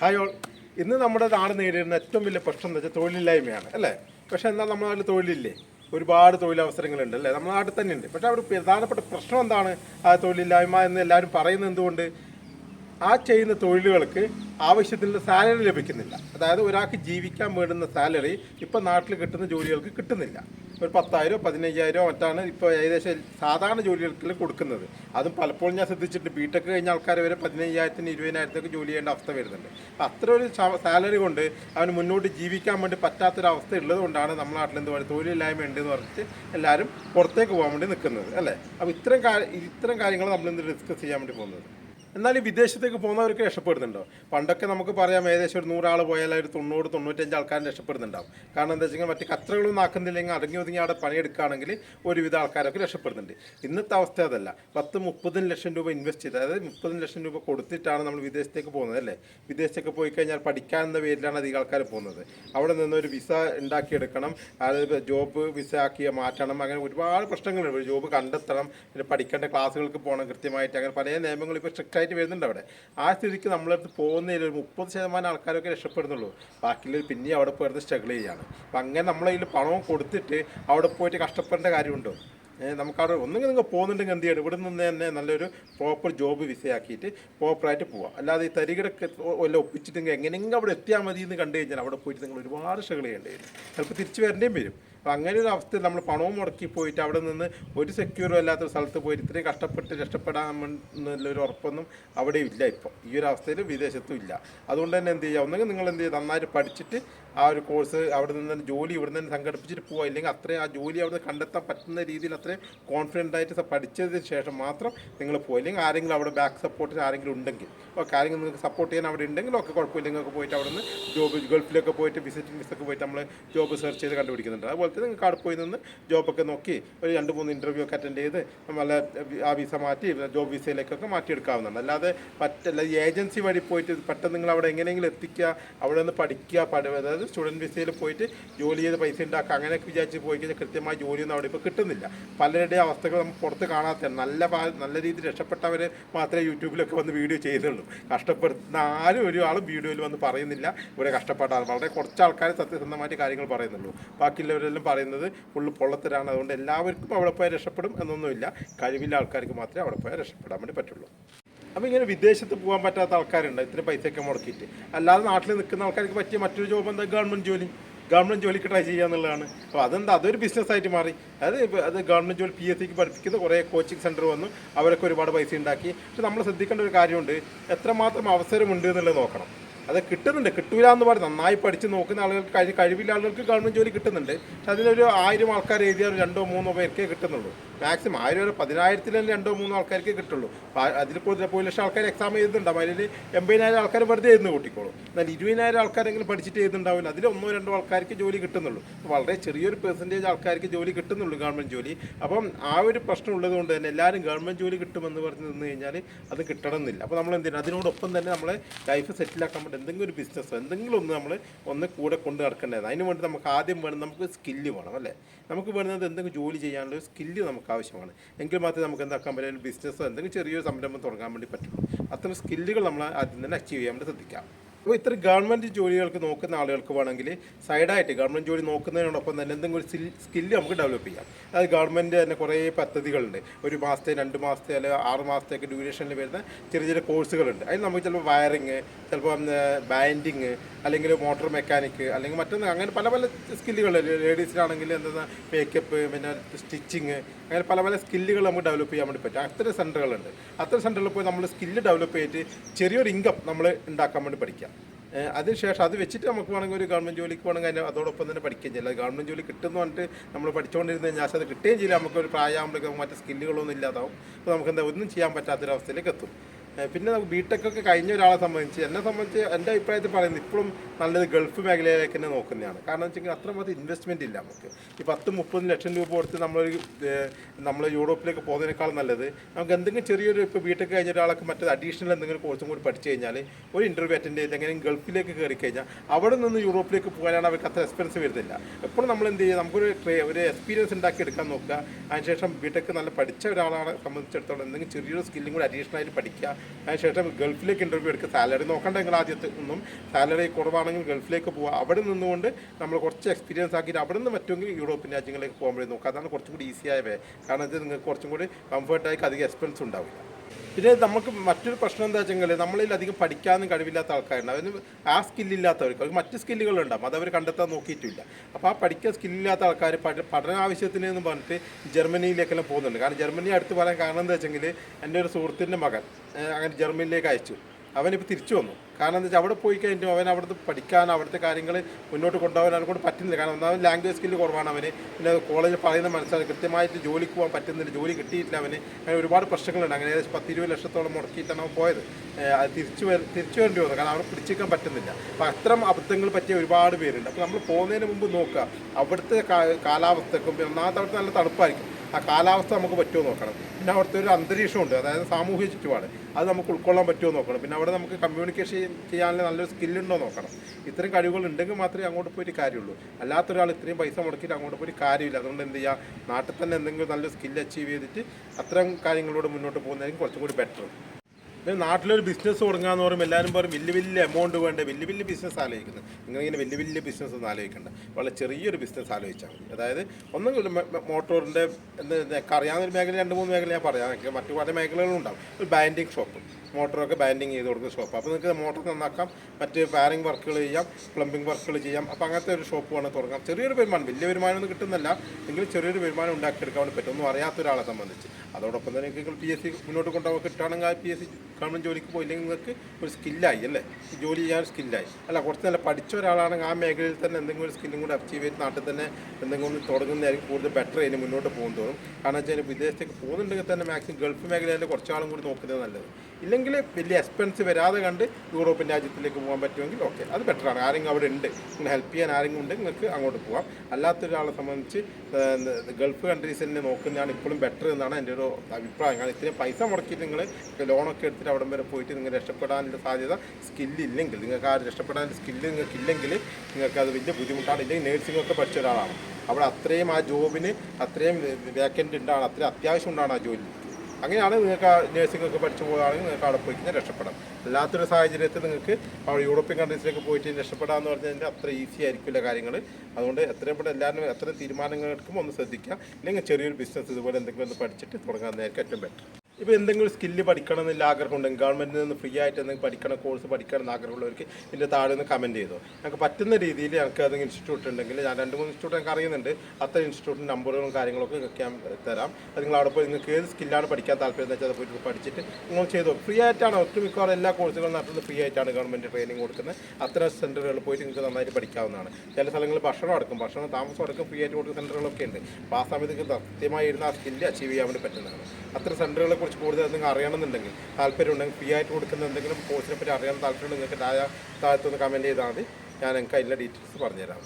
Hi ഇന്ന് നമ്മുടെ നാട് നേരിടുന്ന ഏറ്റവും വലിയ പ്രശ്നം എന്ന് വെച്ചാൽ തൊഴിലില്ലായ്മയാണ് അല്ലേ? പക്ഷേ എന്നാൽ നമ്മുടെ നാട്ടിൽ തൊഴിലില്ലേ? ഒരുപാട് തൊഴിലവസരങ്ങളുണ്ട് അല്ലേ? നമ്മുടെ നാട്ടിൽ തന്നെ ഉണ്ട് പക്ഷേ അവർ പ്രധാനപ്പെട്ട പ്രശ്നം എന്താണ്? ആ തൊഴിലില്ലായ്മ എന്ന് എല്ലാവരും പറയുന്നത് എന്തുകൊണ്ട്? ആ ചെയ്യുന്ന തൊഴിലുകൾക്ക് ആവശ്യത്തിനുള്ള സാലറി ലഭിക്കുന്നില്ല. അതായത് ഒരാൾക്ക് ജീവിക്കാൻ വേണ്ടുന്ന സാലറി ഇപ്പം നാട്ടിൽ കിട്ടുന്ന ജോലികൾക്ക് കിട്ടുന്നില്ല. ഒരു പത്തായിരോ പതിനയ്യായിരോ മറ്റാണ് ഇപ്പോൾ ഏകദേശം സാധാരണ ജോലികൾക്ക് കൊടുക്കുന്നത്. അതും പലപ്പോഴും ഞാൻ ശ്രദ്ധിച്ചിട്ട് ബിടെക് കഴിഞ്ഞ ആൾക്കാർ വരെ പതിനയ്യായിരത്തിന് ഇരുപതിനായിരത്തൊക്കെ ജോലി ചെയ്യേണ്ട അവസ്ഥ വരുന്നുണ്ട്. അത്ര ഒരു സാലറി കൊണ്ട് അവന് മുന്നോട്ട് ജീവിക്കാൻ വേണ്ടി പറ്റാത്തൊരവസ്ഥ ഉള്ളത് കൊണ്ടാണ് നമ്മുടെ നാട്ടിൽ എന്ത് പറയുക തൊഴിലില്ലായ്മ ഉണ്ടെന്ന് പറഞ്ഞിട്ട് എല്ലാവരും പുറത്തേക്ക് പോകാൻ വേണ്ടി നിൽക്കുന്നത് അല്ലേ? അപ്പോൾ ഇത്തരം ഇത്തരം കാര്യങ്ങൾ നമ്മൾ ഇന്ന് ഡിസ്കസ് ചെയ്യാൻ വേണ്ടി പോകുന്നത്. എന്നാൽ ഈ വിദേശത്തേക്ക് പോകുന്നവർക്ക് രക്ഷപ്പെടുന്നുണ്ടോ? പണ്ടൊക്കെ നമുക്ക് പറയാം ഏകദേശം ഒരു നൂറാൾ പോയാൽ ഒരു തൊണ്ണൂറ് തൊണ്ണൂറ്റഞ്ച് ആൾക്കാർ രക്ഷപ്പെടുന്നുണ്ടാവും. കാരണം എന്താ വെച്ചാൽ മറ്റ് കത്രകളൊന്നും ആക്കുന്നില്ലെങ്കിൽ അടങ്ങി ഒതുങ്ങി അവിടെ പണിയെടുക്കുകയാണെങ്കിൽ ഒരുവിധ ആൾക്കാരൊക്കെ രക്ഷപ്പെടുന്നുണ്ട്. ഇന്നത്തെ അവസ്ഥ അതല്ല. പത്ത് മുപ്പതിന് ലക്ഷം രൂപ ഇൻവെസ്റ്റ് ചെയ്ത് അതായത് മുപ്പതിന് ലക്ഷം രൂപ കൊടുത്തിട്ടാണ് നമ്മൾ വിദേശത്തേക്ക് പോകുന്നത് അല്ലേ? വിദേശത്തേക്ക് പോയി കഴിഞ്ഞാൽ പഠിക്കാൻ എന്ന പേരിലാണ് അധികം ആൾക്കാർ പോകുന്നത്. അവിടെ നിന്ന് ഒരു വിസ ഉണ്ടാക്കിയെടുക്കണം അതായത് ജോബ് വിസ ആക്കി മാറ്റണം അങ്ങനെ ഒരുപാട് പ്രശ്നങ്ങളുണ്ട്. ജോബ് കണ്ടെത്തണം പിന്നെ പഠിക്കേണ്ട ക്ലാസ്സുകൾക്ക് പോകണം കൃത്യമായിട്ട് അങ്ങനെ പല നിയമങ്ങൾ ഇപ്പോൾ സ്ട്രിക്റ്റ് ആയിട്ട് വരുന്നുണ്ട് അവിടെ. ആ സ്ഥിതിക്ക് നമ്മളടുത്ത് പോകുന്നതിൽ ഒരു മുപ്പത് ശതമാനം ആൾക്കാരൊക്കെ രക്ഷപ്പെടുന്നുള്ളൂ. ബാക്കിയുള്ളവർ പിന്നെ അവിടെ പോയിരുന്ന് സ്ട്രഗിൾ ചെയ്യാണ് അപ്പം അങ്ങനെ നമ്മളതിൽ പണവും കൊടുത്തിട്ട് അവിടെ പോയിട്ട് കഷ്ടപ്പെടേണ്ട കാര്യമുണ്ടോ? നമുക്ക് അവിടെ ഒന്നുകിൽ നിങ്ങൾ പോകുന്നുണ്ടെങ്കിൽ എന്ത് ചെയ്യണം? ഇവിടെ നിന്ന് തന്നെ നല്ലൊരു പ്രോപ്പർ ജോബ് വിസയാക്കിയിട്ട് പ്രോപ്പറായിട്ട് പോവുക അല്ലാതെ ഈ തരികിടക്ക് വല്ല ഒപ്പിച്ചിട്ടെങ്കിൽ എങ്ങനെയെങ്കിലും അവിടെ എത്തിയാൽ മതി എന്ന് കണ്ടു കഴിഞ്ഞാൽ അവിടെ പോയിട്ട് നിങ്ങൾ ഒരുപാട് സ്ട്രഗിൾ ചെയ്യേണ്ടി വരും. ചിലപ്പോൾ തിരിച്ചു വരേണ്ടിയും വരും. അപ്പോൾ അങ്ങനെ ഒരു അവസ്ഥയിൽ നമ്മൾ പണവും മുടക്കി പോയിട്ട് അവിടെ നിന്ന് ഒരു സെക്യൂറും അല്ലാത്ത സ്ഥലത്ത് പോയിട്ട് ഇത്രയും കഷ്ടപ്പെട്ട് രക്ഷപ്പെടാൻ എന്നുള്ളൊരു ഉറപ്പൊന്നും അവിടെ ഇല്ല ഇപ്പോൾ ഈ ഒരു അവസ്ഥയിൽ വിദേശത്തും ഇല്ല. അതുകൊണ്ട് തന്നെ എന്ത് ചെയ്യുക ഒന്നെങ്കിൽ നിങ്ങൾ എന്ത് ചെയ്യുക നന്നായിട്ട് പഠിച്ചിട്ട് ആ ഒരു കോഴ്സ് അവിടെ നിന്ന് തന്നെ ജോലി ഇവിടെ നിന്ന് സംഘടിപ്പിച്ചിട്ട് പോവുക ഇല്ലെങ്കിൽ അത്രയും ആ ജോലി അവിടെ കണ്ടെത്താൻ പറ്റുന്ന രീതിയിൽ അത്രയും കോൺഫിഡന്റ് ആയിട്ട് പഠിച്ചതിന് ശേഷം മാത്രം നിങ്ങൾ പോയി അല്ലെങ്കിൽ ആരെങ്കിലും അവിടെ ബാക്ക് സപ്പോർട്ടിന് ആരെങ്കിലും ഉണ്ടെങ്കിൽ ഓക്കെ ആരെങ്കിലും നിങ്ങൾക്ക് സപ്പോർട്ട് ചെയ്യാൻ അവിടെ ഉണ്ടെങ്കിൽ ഒക്കെ കുഴപ്പമില്ല നിങ്ങൾക്ക് പോയിട്ട് അവിടെ നിന്ന് ജോബ് ഗൾഫിലൊക്കെ പോയിട്ട് വിസിറ്റിംഗ് വിസൊക്കെ പോയിട്ട് നമ്മൾ ജോബ് സെർച്ച് ചെയ്ത് കണ്ടുപിടിക്കുന്നുണ്ട്. അതുപോലെ തന്നെ നിങ്ങൾക്ക് അവിടെ പോയി നിന്ന് ജോബൊക്കെ നോക്കി ഒരു രണ്ട് മൂന്ന് ഇന്റർവ്യൂ ഒക്കെ അറ്റൻഡ് ചെയ്ത് നമ്മളെ ആ വിസ മാറ്റി ജോബ് വിസയിലേക്കൊക്കെ മാറ്റിയെടുക്കാവുന്നതാണ്. അല്ലാതെ മറ്റല്ല ഏജൻസി വഴി പോയിട്ട് പെട്ടെന്ന് നിങ്ങൾ അവിടെ എങ്ങനെയെങ്കിലും എത്തിക്കുക അവിടെ നിന്ന് പഠിക്കുക പഠി അതായത് സ്റ്റുഡന്റ് വിസയിൽ പോയിട്ട് ജോലി ചെയ്ത് പൈസ ഉണ്ടാക്കുക അങ്ങനെയൊക്കെ വിചാരിച്ച് പോയി കഴിഞ്ഞാൽ കൃത്യമായ ജോലിയൊന്നും അവിടെ ഇപ്പോൾ കിട്ടുന്നില്ല. പലരുടെയും അവസ്ഥകൾ നമ്മൾ പുറത്ത് കാണാത്ത നല്ല നല്ല രീതിയിൽ രക്ഷപ്പെട്ടവർ മാത്രമേ യൂട്യൂബിലൊക്കെ വന്ന് വീഡിയോ ചെയ്യുന്നുള്ളൂ. കഷ്ടപ്പെടുന്ന ആരും ഒരാളും വീഡിയോയിൽ വന്ന് പറയുന്നില്ല. ഇവിടെ കഷ്ടപ്പെട്ടാൽ വളരെ കുറച്ച് ആൾക്കാർ സത്യസന്ധമായിട്ട് കാര്യങ്ങൾ പറയുന്നുള്ളൂ. ബാക്കിയുള്ളവരെല്ലാം പറയുന്നത് ഫുള്ള് പൊള്ളത്തരാണ്. അതുകൊണ്ട് എല്ലാവർക്കും അവിടെ പോയാൽ രക്ഷപ്പെടും എന്നൊന്നുമില്ല. കഴിവില്ല ആൾക്കാർക്ക് മാത്രമേ അവിടെ പോയാൽ രക്ഷപ്പെടാൻ വേണ്ടി പറ്റുള്ളൂ. അപ്പോൾ ഇങ്ങനെ വിദേശത്ത് പോകാൻ പറ്റാത്ത ആൾക്കാരുണ്ട്. ഇത്ര പൈസയൊക്കെ മുടക്കിയിട്ട്. അല്ലാതെ നാട്ടിൽ നിൽക്കുന്ന ആൾക്കാർക്ക് പറ്റിയ മറ്റൊരു ജോബ് എന്താ? ഗവൺമെന്റ് ജോലി. ഗവൺമെന്റ് ജോലിക്ക് ട്രൈ ചെയ്യുക എന്നുള്ളതാണ്. അപ്പോൾ അതെന്താ? അതൊരു ബിസിനസ്സായിട്ട് മാറി. അത് അത് ഗവൺമെന്റ് ജോലി പി എസ് സിക്ക് പഠിപ്പിക്കുന്ന കുറേ കോച്ചിങ് സെന്റർ വന്നു. അവരൊക്കെ ഒരുപാട് പൈസ ഉണ്ടാക്കി. പക്ഷെ നമ്മൾ ശ്രദ്ധിക്കേണ്ട ഒരു കാര്യമുണ്ട്. എത്രമാത്രം അവസരമുണ്ട് എന്നുള്ളത് നോക്കണം. അത് കിട്ടുന്നുണ്ട്. കിട്ടൂല എന്ന് പറഞ്ഞ് നന്നായി പഠിച്ച് നോക്കുന്ന ആളുകൾക്ക് കഴി കഴിവില്ല ആളുകൾക്ക് ഗവൺമെന്റ് ജോലി കിട്ടുന്നുണ്ട്. പക്ഷെ അതിലൊരു ആയിരം ആൾക്കാർ എഴുതിയാൽ രണ്ടോ മൂന്നോ പേർക്കേ കിട്ടുന്നുള്ളൂ. മാക്സിമം ആയിരം ഒരു പതിനായിരത്തിൽ തന്നെ രണ്ടോ മൂന്നോ ആൾക്കാർക്കേ കിട്ടുള്ളൂ. അതിൽ ഒരു ലക്ഷം ആൾക്കാർ എക്സാം എഴുതുന്നുണ്ടാവും അതിൽ എൺപതിനായിരം ആൾക്കാർ വെറുതെ എഴുതുന്ന കൂട്ടിക്കോളും. എന്നാൽ ഇരുപതിനായിരം ആൾക്കാരെങ്കിലും പഠിച്ചിട്ട് എഴുതുന്നുണ്ടാവില്ല. അതിൽ ഒന്നോ രണ്ടോ ആൾക്കാർക്ക് ജോലി കിട്ടുന്നുള്ളൂ. വളരെ ചെറിയൊരു പെർസെന്റേജ് ആൾക്കാർക്ക് ജോലി കിട്ടുന്നുള്ളൂ ഗവൺമെന്റ് ജോലി. അപ്പം ആ ഒരു പ്രശ്നം ഉള്ളതുകൊണ്ട് തന്നെ എല്ലാവരും ഗവൺമെന്റ് ജോലി കിട്ടുമെന്ന് പറഞ്ഞ് നിന്ന് കഴിഞ്ഞാൽ അത് കിട്ടണമെന്നില്ല. അപ്പോൾ നമ്മൾ എന്തിനാണ് അതിനോടൊപ്പം തന്നെ നമ്മളെ ലൈഫ് സെറ്റിലാക്കാൻ വേണ്ടി എന്തെങ്കിലും ഒരു ബിസിനസ്സോ എന്തെങ്കിലും ഒന്ന് നമ്മൾ ഒന്ന് കൂടെ കൊണ്ട് നടക്കേണ്ടത്. അതിന് വേണ്ടി നമുക്ക് ആദ്യം വേണം നമുക്ക് സ്കില്ല് വേണം അല്ലേ? നമുക്ക് വേണ്ടത് എന്തെങ്കിലും ജോലി ചെയ്യാനുള്ള സ്കില്ല് നമുക്ക് ആവശ്യമാണ്. എങ്കിൽ മാത്രമേ നമുക്ക് എന്താക്കാൻ പറ്റും? ഒരു ബിസിനസ്സോ എന്തെങ്കിലും ചെറിയൊരു സംരംഭം തുടങ്ങാൻ വേണ്ടി പറ്റുള്ളൂ. അത്തരം സ്കില്ലുകൾ നമ്മൾ ആദ്യം തന്നെ അച്ചീവ് ചെയ്യാൻ വേണ്ടി ശ്രദ്ധിക്കാം. അപ്പോൾ ഇത്ര ഗവൺമെന്റ് ജോലികൾക്ക് നോക്കുന്ന ആളുകൾക്ക് വേണമെങ്കിൽ സൈഡായിട്ട് ഗവൺമെന്റ് ജോലി നോക്കുന്നതിനോടൊപ്പം തന്നെ എന്തെങ്കിലും ഒരു സ്കില്ല് നമുക്ക് ഡെവലപ്പ് ചെയ്യാം. അത് ഗവൺമെന്റ് തന്നെ കുറേ പദ്ധതികളുണ്ട്. ഒരു മാസത്തെ രണ്ട് മാസത്തെ അല്ലെങ്കിൽ ആറ് മാസത്തേക്ക് ഡ്യൂറേഷനിൽ വരുന്ന ചെറിയ ചെറിയ കോഴ്സുകളുണ്ട് അതിൽ നമുക്ക് ചിലപ്പോൾ വയറിങ് ചിലപ്പോൾ ബാൻഡിങ് അല്ലെങ്കിൽ മോട്ടോർ മെക്കാനിക്ക് അല്ലെങ്കിൽ മറ്റൊന്ന് അങ്ങനെ പല പല സ്കില്ലുകൾ ലേഡീസിനാണെങ്കിൽ എന്താ മേക്കപ്പ് പിന്നെ സ്റ്റിച്ചിങ് അങ്ങനെ പല പല സ്കില്ലുകൾ നമുക്ക് ഡെവലപ്പ് ചെയ്യാൻ വേണ്ടി പറ്റും. അത്തരം സെന്ററുകളുണ്ട് അത്തരം സെന്ററിൽ പോയി നമ്മൾ സ്കില്ല് ഡെവലപ്പ് ചെയ്തിട്ട് ചെറിയൊരു ഇൻകം നമ്മൾ ഉണ്ടാക്കാൻ വേണ്ടി പഠിക്കാം. അതിനുശേഷം അത് വെച്ചിട്ട് നമുക്ക് വേണമെങ്കിൽ ഒരു ഗവൺമെന്റ് ജോലിക്ക് വേണമെങ്കിൽ അതിന് അതോടൊപ്പം തന്നെ പഠിക്കുകയും ചെയ്യില്ല ഗവൺമെന്റ് ജോലി കിട്ടുന്നു പറഞ്ഞിട്ട് നമ്മൾ പഠിച്ചുകൊണ്ടിരുന്ന ഞാൻ അത് കിട്ടുകയും ചെയ്യില്ല. നമുക്ക് ഒരു പ്രായമാകുമ്പോഴേക്കും മറ്റ് സ്കില്ലുകളൊന്നും ഇല്ലാതാവും. അപ്പോൾ നമുക്ക് എന്താ ഒന്നും ചെയ്യാൻ പറ്റാത്തൊരവസ്ഥയിലേക്ക് എത്തും. പിന്നെ നമുക്ക് ബിടെക് ഒക്കെ കഴിഞ്ഞ ഒരാളെ സംബന്ധിച്ച് എന്നെ സംബന്ധിച്ച് എന്റെ അഭിപ്രായത്തിൽ പറയുന്നത് ഇപ്പോഴും നല്ലത് ഗൾഫ് മേഖലയിലേക്ക് തന്നെ നോക്കുന്നതാണ്. കാരണം വെച്ചെങ്കിൽ അത്രമാത്രം ഇൻവെസ്റ്റ്മെന്റ് ഇല്ല നമുക്ക്. ഈ പത്ത് മുപ്പത് ലക്ഷം രൂപ കൊടുത്ത് നമ്മളൊരു നമ്മൾ യൂറോപ്പിലേക്ക് പോകുന്നതിനേക്കാൾ നല്ലത് നമുക്ക് എന്തെങ്കിലും ചെറിയൊരു ഇപ്പോൾ ബിടെക് കഴിഞ്ഞ ഒരാൾക്ക് മറ്റേ അഡീഷണൽ എന്തെങ്കിലും കോഴ്സും കൂടി പഠിച്ചു കഴിഞ്ഞാൽ ഒരു ഇന്റർവ്യൂ അറ്റൻഡ് ചെയ്ത് എങ്ങനെയും ഗൾഫിലേക്ക് കയറി കഴിഞ്ഞാൽ അവിടെ നിന്ന് യൂറോപ്പിലേക്ക് പോകാനാണ് അവർക്ക് അത്ര എക്സ്പെൻസ് വരുന്നില്ല. എപ്പോഴും നമ്മൾ എന്ത് ചെയ്യുക നമുക്കൊരു ഒരു എക്സ്പീരിയൻസ് ഉണ്ടാക്കി എടുക്കാൻ നോക്കുക അതിനുശേഷം ബിടെക് നല്ല പഠിച്ച ഒരാളെ സംബന്ധിച്ചിടത്തോളം എന്തെങ്കിലും ചെറിയൊരു സ്കില്ലും കൂടി അഡീഷണലായിട്ട് പഠിക്കുക. അതിനുശേഷം ഗൾഫിലേക്ക് ഇന്റർവ്യൂ എടുക്കുക സാലറി നോക്കണ്ട നിങ്ങൾ ആദ്യത്തെ ഒന്നും. സാലറി കുറവാണെങ്കിൽ ഗൾഫിലേക്ക് പോവുക. അവിടെ നിന്നുകൊണ്ട് നമ്മൾ കുറച്ച് എക്സ്പീരിയൻസ് ആക്കിയിട്ട് അവിടെ നിന്ന് പറ്റുമെങ്കിൽ യൂറോപ്യൻ രാജ്യങ്ങളിലേക്ക് പോകുമ്പോഴേ നോക്കുക. അതാണ് കുറച്ചും കൂടി ഈസിയായവേ കാരണം ഇത് നിങ്ങൾക്ക് കുറച്ചും കൂടി കംഫർട്ടായി അധികം എക്സ്പെൻസ് ഉണ്ടാവില്ല. പിന്നെ നമുക്ക് മറ്റൊരു പ്രശ്നം എന്താ വെച്ചെങ്കിൽ നമ്മളിൽ അധികം പഠിക്കാനും കഴിവില്ലാത്ത ആൾക്കാരുണ്ട്. അതിന് ആ സ്കില്ലില്ലാത്തവർക്ക് അവർക്ക് മറ്റ് സ്കില്ലുകളുണ്ടാവും. അതവർ കണ്ടെത്താൻ നോക്കിയിട്ടില്ല. അപ്പോൾ ആ പഠിക്കാൻ സ്കില്ലില്ലാത്ത ആൾക്കാർ പഠ പഠന ആവശ്യത്തിന് എന്ന് പറഞ്ഞിട്ട് ജർമ്മനിയിലേക്കെല്ലാം പോകുന്നുണ്ട്. കാരണം ജർമ്മനി അടുത്ത് പറയാൻ കാരണം എന്താ വെച്ചെങ്കിൽ എന്റെ ഒരു സുഹൃത്തിന്റെ മകൻ അങ്ങനെ ജർമ്മനിയിലേക്ക് അയച്ചു. അവനിപ്പോൾ തിരിച്ചു വന്നു. കാരണം എന്താ വെച്ചാൽ അവിടെ പോയി കഴിഞ്ഞിട്ട് അവൻ അവിടുത്തെ പഠിക്കാൻ അവിടുത്തെ കാര്യങ്ങൾ മുന്നോട്ട് കൊണ്ടുപോകാൻ അവനെ കൊണ്ട് പറ്റുന്നില്ല. കാരണം ഒന്നാമത് ലാംഗ്വേജ് സ്കില്ല് കുറവാണ് അവന്. പിന്നെ കോളേജിൽ പറയുന്ന മനസ്സിലാക്കി കൃത്യമായിട്ട് ജോലിക്ക് പോകാൻ പറ്റുന്നില്ല ജോലി കിട്ടിയിട്ടില്ല അവന്. അങ്ങനെ ഒരുപാട് പ്രശ്നങ്ങളുണ്ട്. അങ്ങനെ ഏകദേശം പത്തിരുപത് ലക്ഷത്തോളം മുടക്കിയിട്ടാണ് അവൻ പോയത്. അത് തിരിച്ചു തിരിച്ചു വരേണ്ടി വന്നു. കാരണം അവിടെ പിടിച്ചേക്കാൻ പറ്റുന്നില്ല. അപ്പം അത്തരം അബദ്ധങ്ങൾ പറ്റിയ ഒരുപാട് പേരുണ്ട്. അപ്പോൾ നമ്മൾ പോകുന്നതിന് മുമ്പ് നോക്കുക. അവിടുത്തെ കാലാവസ്ഥക്കും ഒന്നാമത്തെ അവിടുത്തെ നല്ല തണുപ്പായിരിക്കും. ആ കാലാവസ്ഥ നമുക്ക് പറ്റുമോ നോക്കണം. പിന്നെ അവിടുത്തെ ഒരു അന്തരീക്ഷമുണ്ട് അതായത് സാമൂഹ്യ ചുറ്റുപാട്. അത് നമുക്ക് ഉൾക്കൊള്ളാൻ പറ്റുമോ നോക്കണം. പിന്നെ അവിടെ നമുക്ക് കമ്മ്യൂണിക്കേഷൻ ചെയ്യാനുള്ള നല്ലൊരു സ്കില്ലുണ്ടോ നോക്കണം. ഇത്രയും കഴിവുകൾ ഉണ്ടെങ്കിൽ മാത്രമേ അങ്ങോട്ട് പോയിട്ട് കാര്യമുള്ളൂ. അല്ലാത്തൊരാൾ ഇത്രയും പൈസ മുടക്കിയിട്ട് അങ്ങോട്ട് പോയിട്ട് കാര്യമില്ല. അതുകൊണ്ട് എന്ത് ചെയ്യുക നാട്ടിൽ തന്നെ എന്തെങ്കിലും നല്ലൊരു സ്കില്ല് അച്ചീവ് ചെയ്തിട്ട് അത്തരം കാര്യങ്ങളോട് മുന്നോട്ട് പോകുന്നതായിരിക്കും കുറച്ചും കൂടി ബെറ്റർ നാട്ടിലൊരു ബിസിനസ് തുടങ്ങാന്ന് പറയുമ്പോൾ എല്ലാവരും പറയും വലിയ വലിയ എമൗണ്ട് വേണ്ട? വലിയ വലിയ ബിസിനസ് ആലോചിക്കുന്നത്. നിങ്ങൾ ഇങ്ങനെ വലിയ വലിയ ബിസിനസ് ഒന്നും ആലോചിക്കണ്ട. വളരെ ചെറിയൊരു ബിസിനസ് ആലോചിച്ചാൽ മതി. അതായത് ഒന്നും മോട്ടോറിന്റെ അറിയാവുന്ന ഒരു മേഖല രണ്ട് മൂന്ന് മേഖല ഞാൻ പറയാം. മറ്റു പല മേഖലകളുണ്ടാവും ഒരു ബാൻഡിങ് ഷോപ്പ് മോട്ടറൊക്കെ ബാൻഡിങ് ചെയ്ത് കൊടുക്കുന്ന ഷോപ്പ്. അപ്പോൾ നിങ്ങൾക്ക് മോട്ടർ നന്നാക്കാം മറ്റ് വയറിംഗ് വർക്കുകൾ ചെയ്യാം പ്ലംബിംഗ് വർക്കുകൾ ചെയ്യാം. അപ്പോൾ അങ്ങനത്തെ ഒരു ഷോപ്പ് വേണം തുടങ്ങാം ചെറിയൊരു വരുമാനം വലിയ വരുമാനം ഒന്നും കിട്ടുന്നില്ല. എങ്കിലും ചെറിയൊരു വരുമാനം ഉണ്ടാക്കിയെടുക്കാൻ വേണ്ടി പറ്റും. ഒന്നും അറിയാത്ത ഒരാളെ സംബന്ധിച്ച്. അതോടൊപ്പം തന്നെ നിങ്ങൾക്ക് പി എസ് സി മുന്നോട്ട് കൊണ്ടുപോകാൻ കിട്ടുകയാണെങ്കിൽ ആ പി എസ് സി ഗവൺമെന്റ് ജോലിക്ക് പോയില്ലെങ്കിൽ നിങ്ങൾക്ക് ഒരു സ്കില്ലായി അല്ലേ? ജോലി ചെയ്യാൻ സ്കില്ലായി. അല്ല കുറച്ച് നല്ല പഠിച്ച ഒരാളാണെങ്കിൽ ആ മേഖലയിൽ തന്നെ എന്തെങ്കിലും ഒരു സ്കില്ലും കൂടി അച്ചീവ് ചെയ്ത് നാട്ടിൽ തന്നെ എന്തെങ്കിലും ഒന്ന് തുടങ്ങുന്നതായിരിക്കും കൂടുതൽ ബെറ്റർ അതിന് മുന്നോട്ട് പോകും തോറും. കാരണം വെച്ചാൽ വിദേശത്തേക്ക് പോകുന്നുണ്ടെങ്കിൽ തന്നെ മാക്സിമം ഗൾഫ് മേഖലയിൽ കുറച്ചാളും കൂടി നോക്കുന്നത് നല്ലത്. ഇല്ലെങ്കിൽ വലിയ എക്സ്പെൻസ് വരാതെ കണ്ട് യൂറോപ്യൻ രാജ്യത്തിലേക്ക് പോകാൻ പറ്റുമെങ്കിൽ ഓക്കെ അത് ബെറ്ററാണ് ആരെങ്കിലും അവിടെ ഉണ്ട് നിങ്ങൾ ഹെൽപ്പ് ചെയ്യാൻ ആരെങ്കിലും ഉണ്ട് നിങ്ങൾക്ക് അങ്ങോട്ട് പോകാം. അല്ലാത്ത ഒരാളെ സംബന്ധിച്ച് ഗൾഫ് കൺട്രീസ് തന്നെ നോക്കുന്നതാണ് ഇപ്പോഴും ബെറ്റർ എന്നാണ് എന്റെ ഒരു അഭിപ്രായം. കാരണം ഇത്രയും പൈസ മുടക്കിയിട്ട് നിങ്ങൾ ലോണൊക്കെ എടുത്തിട്ട് അവിടം വരെ പോയിട്ട് നിങ്ങൾ രക്ഷപ്പെടാനുള്ള സാധ്യത സ്കില്ലില്ലെങ്കിൽ നിങ്ങൾക്ക് ആ രക്ഷപ്പെടാനുള്ള സ്കില്ല് നിങ്ങൾക്ക് ഇല്ലെങ്കിൽ നിങ്ങൾക്ക് അത് വലിയ ബുദ്ധിമുട്ടാണ്. ഇല്ലെങ്കിൽ നേഴ്സിംഗ് ഒക്കെ പഠിച്ച ഒരാളാണ്. അവിടെ അത്രയും ആ ജോബിന് അത്രയും വേക്കന്റ് ഉണ്ടാണ് അത്രയും അത്യാവശ്യം ഉണ്ടാണ് ആ ജോലി. അങ്ങനെയാണ് നിങ്ങൾക്ക് ആ നേഴ്സിംഗ് ഒക്കെ പഠിച്ചു പോകുകയാണെങ്കിൽ നിങ്ങൾക്ക് അവിടെ പോയി കഴിഞ്ഞാൽ രക്ഷപ്പെടാം. അല്ലാത്തൊരു സാഹചര്യത്തിൽ നിങ്ങൾക്ക് അവിടെ യൂറോപ്യൻ കൺട്രീസിലേക്ക് പോയിട്ട് രക്ഷപ്പെടാമെന്ന് പറഞ്ഞാൽ അത്ര ഈസി ആയിരിക്കില്ല കാര്യങ്ങൾ. അതുകൊണ്ട് എത്രയും പെട്ടെന്ന് എല്ലാവരും എത്ര തീരുമാനങ്ങൾ എടുക്കുമ്പോൾ ഒന്ന് ശ്രദ്ധിക്കുക. ഇല്ലെങ്കിൽ ചെറിയൊരു ബിസിനസ് ഇതുപോലെ എന്തെങ്കിലും ഒന്ന് പഠിച്ചിട്ട് തുടങ്ങാവുന്നതായിരിക്കും ഏറ്റവും ബെറ്റർ ഇപ്പോൾ എന്തെങ്കിലും സ്കില്ല് പഠിക്കണം എന്നുള്ള ആഗ്രഹം ഉണ്ടെങ്കിൽ ഗവൺമെന്റിൽ നിന്ന് ഫ്രീ ആയിട്ട് എന്തെങ്കിലും പഠിക്കണ കോഴ്സ് പഠിക്കണം എന്ന് ആഗ്രഹമുള്ളവർക്ക് ഇതിന്റെ താഴെ നിന്ന് കമന്റ് ചെയ്തോ. ഞങ്ങൾക്ക് പറ്റുന്ന രീതിയിൽ ഞങ്ങൾക്ക് ഏതെങ്കിലും ഇൻസ്റ്റിറ്റ്യൂട്ട് ഉണ്ടെങ്കിൽ ഞാൻ രണ്ട് മൂന്ന് ഇൻസ്റ്റിറ്റ്യൂട്ട് ഞങ്ങൾക്ക് അറിയുന്നുണ്ട്. അത്ര ഇൻസ്റ്റിറ്റ്യൂട്ടിന്റെ നമ്പറുകളും കാര്യങ്ങളൊക്കെ ഞാൻ തരാം. അത് നിങ്ങൾ അവിടെ പോയി നിങ്ങൾക്ക് ഏത് സ്കില്ലാണ് പഠിക്കാൻ താല്പര്യം എന്ന് വെച്ചാൽ അത് പോയിട്ട് പഠിച്ചിട്ട് നിങ്ങൾ ചെയ്തോ. ഫ്രീ ആയിട്ടാണ് ഒട്ടുമിക്കവാറും എല്ലാ കോഴ്സുകളും നടത്തുന്നത് ഫ്രീ ആയിട്ടാണ് ഗവൺമെന്റ് ട്രെയിനിങ് കൊടുക്കുന്നത്. അത്ര സെന്ററുകളിൽ പോയിട്ട് നിങ്ങൾക്ക് നന്നായിട്ട് പഠിക്കാവുന്നതാണ്. ചില സ്ഥലങ്ങളിൽ ഭക്ഷണം അടക്കും. ഭക്ഷണം താമസം അടക്കം ഫ്രീ ആയിട്ട് കൊടുക്കുന്ന സെന്ററുകളൊക്കെ ഉണ്ട്. അപ്പോൾ ആ സമയത്ത് സത്യമായി ഇരുന്ന് ആ സ്കില്ല് അച്ചീവ് ചെയ്യാൻ വേണ്ടി പറ്റുന്നതാണ്. അത്തരം സെന്ററുകളെ കുറിച്ച് കൂടുതൽ നിങ്ങൾക്ക് അറിയണമെന്നുണ്ടെങ്കിൽ താല്പര്യം ഉണ്ടെങ്കിൽ ഫ്രീ ആയിട്ട് കൊടുക്കുന്ന എന്തെങ്കിലും കോഴ്സിനെ പറ്റി അറിയാൻ താല്പര്യം നിങ്ങൾക്ക് താഴെ താഴത്തുനിന്ന് കമന്റ് ചെയ്താൽ മതി. ഞാൻ നിങ്ങൾക്ക് അതിന്റെ ഡീറ്റെയിൽസ് പറഞ്ഞുതരാം.